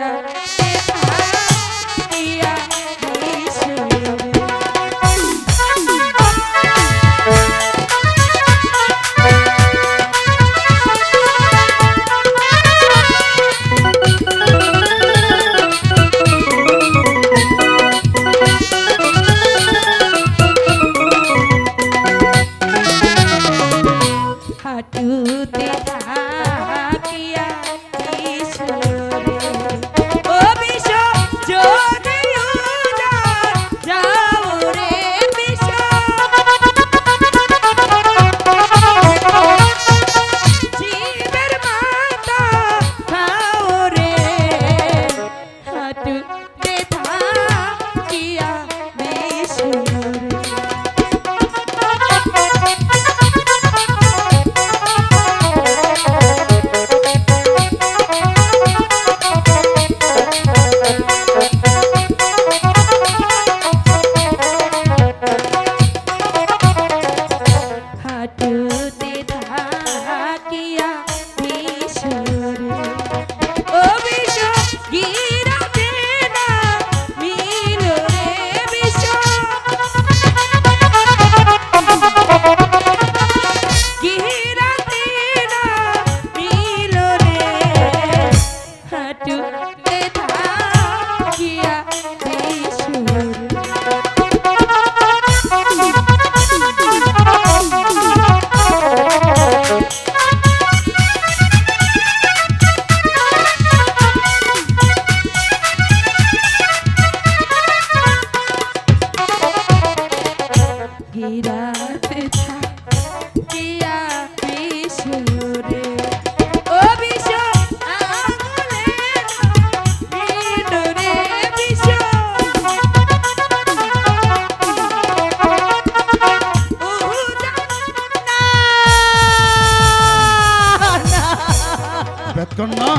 রাজা বেতকন্যা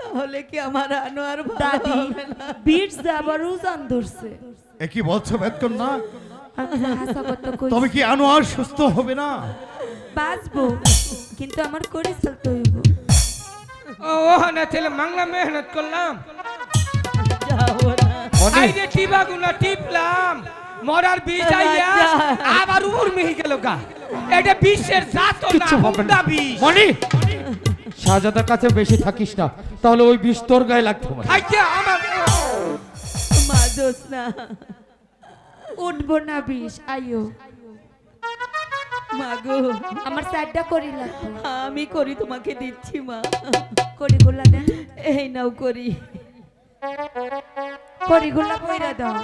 তাহলে কি আমার আনোয়ার দাদি বিটস আবার উজান ধরছে। এ কি বলছো কই তবে কি আনোয়ার সুস্থ হবে না? বাঁচবো কিন্তু আমার করে চলতে হইব। ও ওখানে ছেলে মাংলা মেহনত করলাম। যাব না। আই রে টিপা গুনা টিপলাম মরার বিষ আইয়া আবার উপর মিহি গেল গা। এটা বিশ্বের জাত না হুন্ডা বিষ মনি? শাহজাদার কাছে বেশি থাকিস না। তাহলে ওই বিষ তোর গায়ে লাগতো মা না উঠবো না বিষ আইও মাগো আমার সাইডটা করি লাগবে আমি করি তোমাকে দিচ্ছি মা। করি গুলা দেন। এই নাও করি। করি গুলা পইরা দাও।